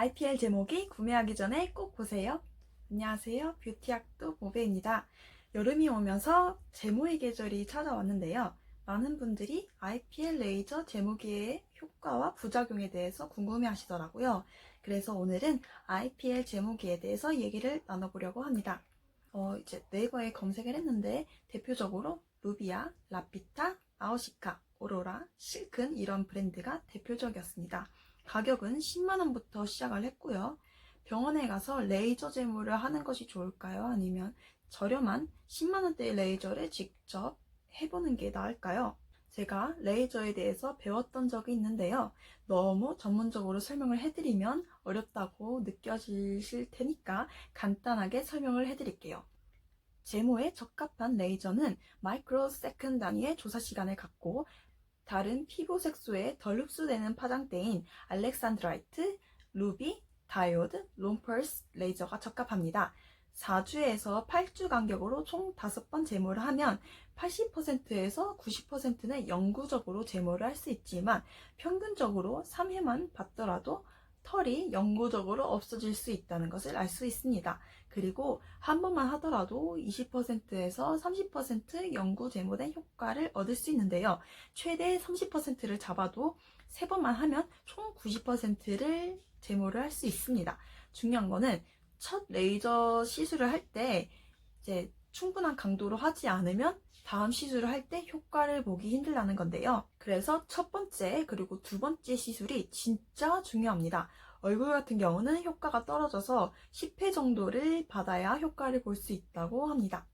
IPL 제목이 구매하기 전에 꼭 보세요. 안녕하세요. 뷰티학도 보배입니다. 여름이 오면서 제모의 계절이 찾아왔는데요. 많은 분들이 IPL 레이저 제모기의 효과와 부작용에 대해서 궁금해 하시더라고요. 그래서 오늘은 IPL 제모기에 대해서 얘기를 나눠보려고 합니다. 어, 이제 네이버에 검색을 했는데 대표적으로 루비아, 라피타, 아오시카, 오로라, 실큰 이런 브랜드가 대표적이었습니다. 가격은 10만원부터 시작을 했고요. 병원에 가서 레이저 제모를 하는 것이 좋을까요? 아니면 저렴한 10만원대의 레이저를 직접 해보는 게 나을까요? 제가 레이저에 대해서 배웠던 적이 있는데요. 너무 전문적으로 설명을 해드리면 어렵다고 느껴지실 테니까 간단하게 설명을 해드릴게요. 제모에 적합한 레이저는 마이크로 세컨 단위의 조사 시간을 갖고 다른 피부 색소에 덜 흡수되는 파장대인 알렉산드라이트, 루비, 다이오드, 롬펄스 레이저가 적합합니다. 4주에서 8주 간격으로 총 5번 제모를 하면 80%에서 90%는 영구적으로 제모를 할 수 있지만 평균적으로 3회만 받더라도 털이 영구적으로 없어질 수 있다는 것을 알 수 있습니다. 그리고 한 번만 하더라도 20%에서 30% 영구 제모된 효과를 얻을 수 있는데요. 최대 30%를 잡아도 세 번만 하면 총 90%를 제모를 할 수 있습니다. 중요한 거는 첫 레이저 시술을 할 때 이제 충분한 강도로 하지 않으면 다음 시술을 할 때 효과를 보기 힘들다는 건데요. 그래서 첫 번째 그리고 두 번째 시술이 진짜 중요합니다. 얼굴 같은 경우는 효과가 떨어져서 10회 정도를 받아야 효과를 볼 수 있다고 합니다.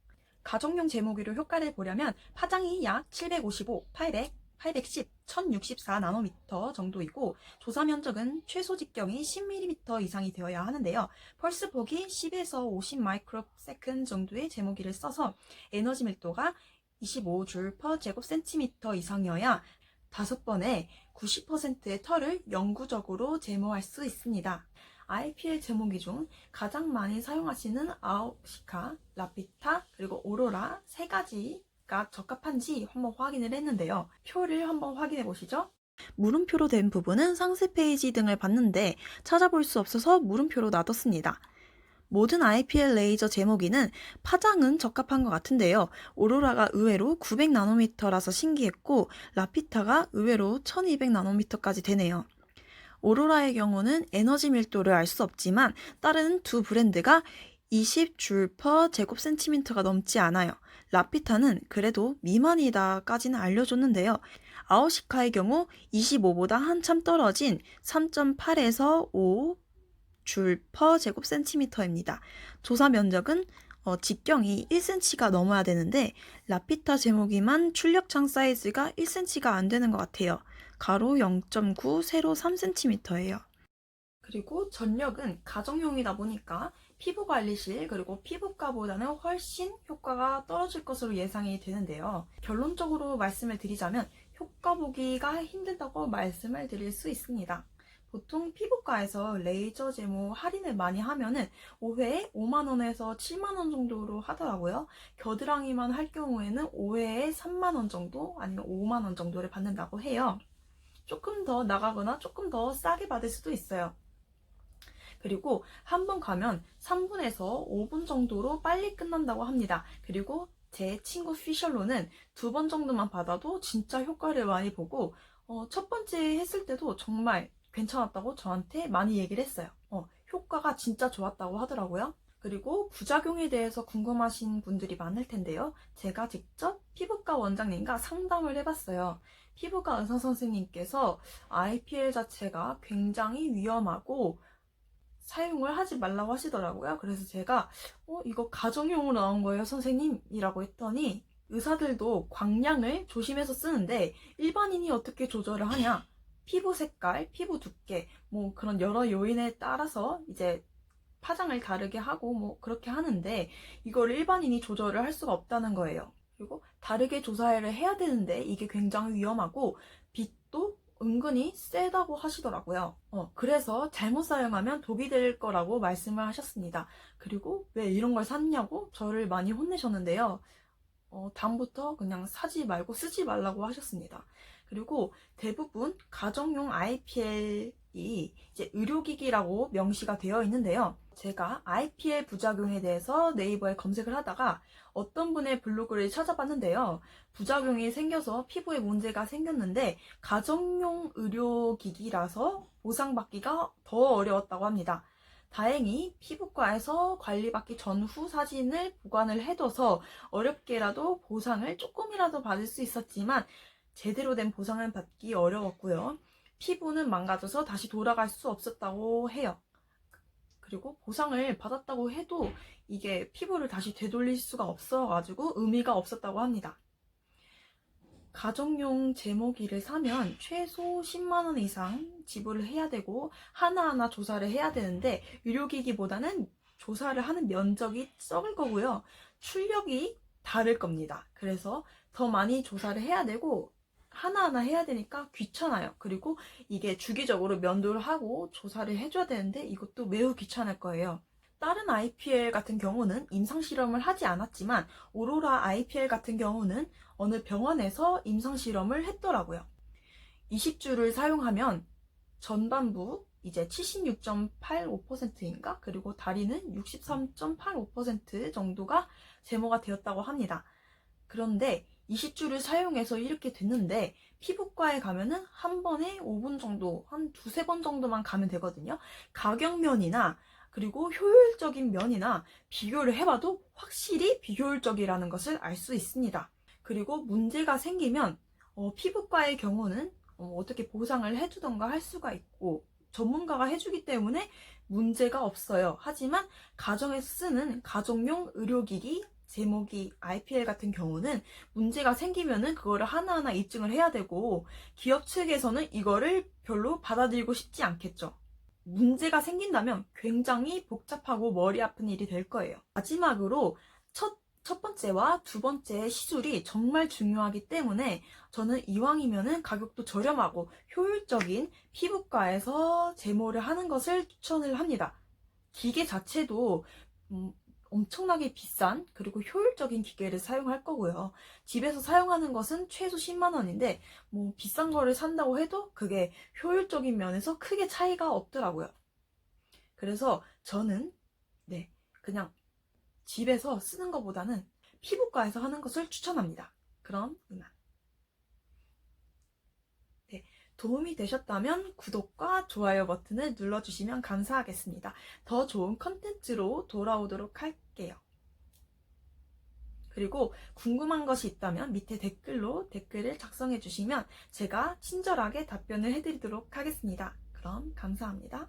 가정용 제모기로 효과를 보려면 파장이 약 755, 800, 810, 1064 나노미터 정도이고 조사 면적은 최소 직경이 10mm 이상이 되어야 하는데요. 펄스 폭이 10에서 50 마이크로 세컨 정도의 제모기를 써서 에너지 밀도가 25줄 per 제곱 센티미터 이상이어야 다섯 번에 90%의 털을 영구적으로 제모할 수 있습니다. IPL 제모기 중 가장 많이 사용하시는 아오시카, 라피타, 그리고 오로라 세 가지 가 적합한지 한번 확인을 했는데요. 표를 한번 확인해 보시죠. 물음표로 된 부분은 상세 페이지 등을 봤는데 찾아볼 수 없어서 물음표로 놔뒀습니다. 모든 IPL 레이저 제모기는 파장은 적합한 것 같은데요. 오로라가 의외로 900나노미터라서 신기했고 라피타가 의외로 1200나노미터까지 되네요. 오로라의 경우는 에너지 밀도를 알 수 없지만 다른 두 브랜드가 20줄 per 제곱 센티미터가 넘지 않아요. 라피타는 그래도 미만이다까지는 알려줬는데요. 아오시카의 경우 25보다 한참 떨어진 3.8에서 5줄 per 제곱 센티미터입니다. 조사 면적은 어, 직경이 1cm가 넘어야 되는데 라피타 제모기만 출력창 사이즈가 1cm가 안 되는 것 같아요. 가로 0.9, 세로 3cm예요. 그리고 전력은 가정용이다 보니까 피부 관리 실 그리고 피부과보다는 훨씬 효과가 떨어질 것으로 예상이 되는데요. 결론적으로 말씀을 드리자면 효과 보기가 힘들다고 말씀을 드릴 수 있습니다. 보통 피부과에서 레이저 제모 할인을 많이 하면은 5회에 5만원에서 7만원 정도로 하더라고요. 겨드랑이만 할 경우에는 5회에 3만원 정도 아니면 5만원 정도를 받는다고 해요. 조금 더 나가거나 조금 더 싸게 받을 수도 있어요. 그리고 한 번 가면 3분에서 5분 정도로 빨리 끝난다고 합니다. 그리고 제 친구 피셜로는 두 번 정도만 받아도 진짜 효과를 많이 보고 어, 첫 번째 했을 때도 정말 괜찮았다고 저한테 많이 얘기를 했어요. 어, 효과가 진짜 좋았다고 하더라고요. 그리고 부작용에 대해서 궁금하신 분들이 많을 텐데요. 제가 직접 피부과 원장님과 상담을 해봤어요. 피부과 의사 선생님께서 IPL 자체가 굉장히 위험하고 사용을 하지 말라고 하시더라고요. 그래서 제가 어, 이거 가정용으로 나온 거예요, 선생님이라고 했더니 의사들도 광량을 조심해서 쓰는데 일반인이 어떻게 조절을 하냐? 피부 색깔, 피부 두께, 뭐 그런 여러 요인에 따라서 이제 파장을 다르게 하고 뭐 그렇게 하는데 이걸 일반인이 조절을 할 수가 없다는 거예요. 그리고 다르게 조사를 해야 되는데 이게 굉장히 위험하고 빛도 은근히 세다고 하시더라고요. 어, 그래서 잘못 사용하면 독이 될 거라고 말씀을 하셨습니다. 그리고 왜 이런 걸 샀냐고 저를 많이 혼내셨는데요. 어, 다음부터 그냥 사지 말고 쓰지 말라고 하셨습니다. 그리고 대부분 가정용 IPL 이제 의료기기라고 명시가 되어 있는데요. 제가 IPL 부작용에 대해서 네이버에 검색을 하다가 어떤 분의 블로그를 찾아봤는데요. 부작용이 생겨서 피부에 문제가 생겼는데 가정용 의료기기라서 보상받기가 더 어려웠다고 합니다. 다행히 피부과에서 관리받기 전후 사진을 보관을 해둬서 어렵게라도 보상을 조금이라도 받을 수 있었지만 제대로 된 보상을 받기 어려웠고요. 피부는 망가져서 다시 돌아갈 수 없었다고 해요. 그리고 보상을 받았다고 해도 이게 피부를 다시 되돌릴 수가 없어가지고 의미가 없었다고 합니다. 가정용 제모기를 사면 최소 10만원 이상 지불을 해야 되고 하나하나 조사를 해야 되는데 의료기기보다는 조사를 하는 면적이 적을 거고요. 출력이 다를 겁니다. 그래서 더 많이 조사를 해야 되고 하나하나 해야 되니까 귀찮아요. 그리고 이게 주기적으로 면도를 하고 조사를 해줘야 되는데 이것도 매우 귀찮을 거예요. 다른 IPL 같은 경우는 임상실험을 하지 않았지만 오로라 IPL 같은 경우는 어느 병원에서 임상실험을 했더라고요. 20주를 사용하면 전반부 이제 76.85%인가? 그리고 다리는 63.85% 정도가 제모가 되었다고 합니다. 그런데 20주를 사용해서 이렇게 됐는데 피부과에 가면은 한 번에 5분 정도, 한 두세 번 정도만 가면 되거든요. 가격면이나 그리고 효율적인 면이나 비교를 해봐도 확실히 비효율적이라는 것을 알 수 있습니다. 그리고 문제가 생기면 어, 피부과의 경우는 어, 떻게 보상을 해주던가 할 수가 있고 전문가가 해주기 때문에 문제가 없어요. 하지만 가정에서 쓰는 가정용 의료기기 제목이 IPL 같은 경우는 문제가 생기면은 그거를 하나하나 입증을 해야 되고 기업 측에서는 이거를 별로 받아들이고 싶지 않겠죠. 문제가 생긴다면 굉장히 복잡하고 머리 아픈 일이 될 거예요. 마지막으로 첫, 첫 번째와 두 번째 시술이 정말 중요하기 때문에 저는 이왕이면은 가격도 저렴하고 효율적인 피부과에서 제모를 하는 것을 추천을 합니다. 기계 자체도 음, 엄청나게 비싼 그리고 효율적인 기계를 사용할 거고요. 집에서 사용하는 것은 최소 10만 원인데 뭐 비싼 거를 산다고 해도 그게 효율적인 면에서 크게 차이가 없더라고요. 그래서 저는 네 그냥 집에서 쓰는 것보다는 피부과에서 하는 것을 추천합니다. 그럼 이만. 네, 도움이 되셨다면 구독과 좋아요 버튼을 눌러주시면 감사하겠습니다. 더 좋은 컨텐츠로 돌아오도록 할게요. 그리고 궁금한 것이 있다면 밑에 댓글로 댓글을 작성해 주시면 제가 친절하게 답변을 해드리도록 하겠습니다. 그럼 감사합니다.